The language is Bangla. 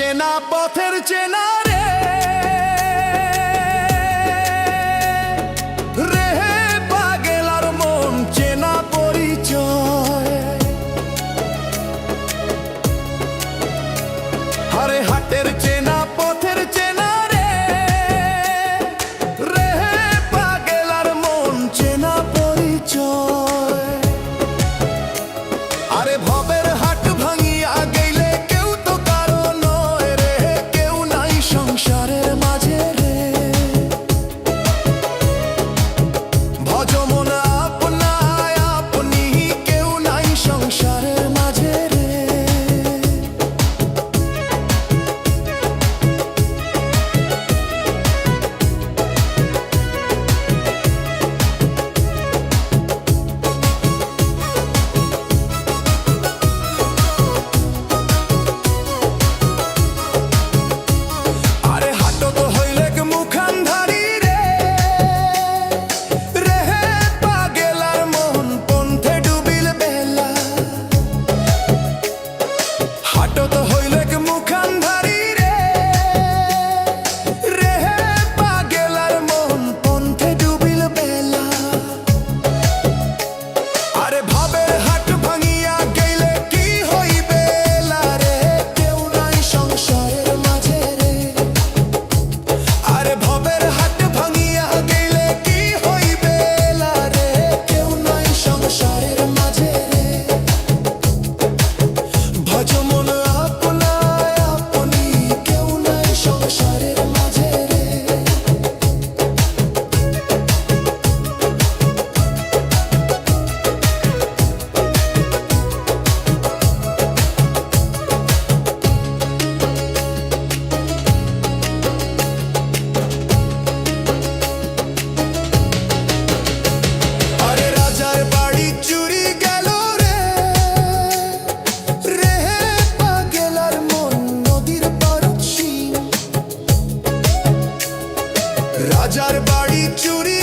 চেনা পথের চেনা রাজার বাড়ি চুরি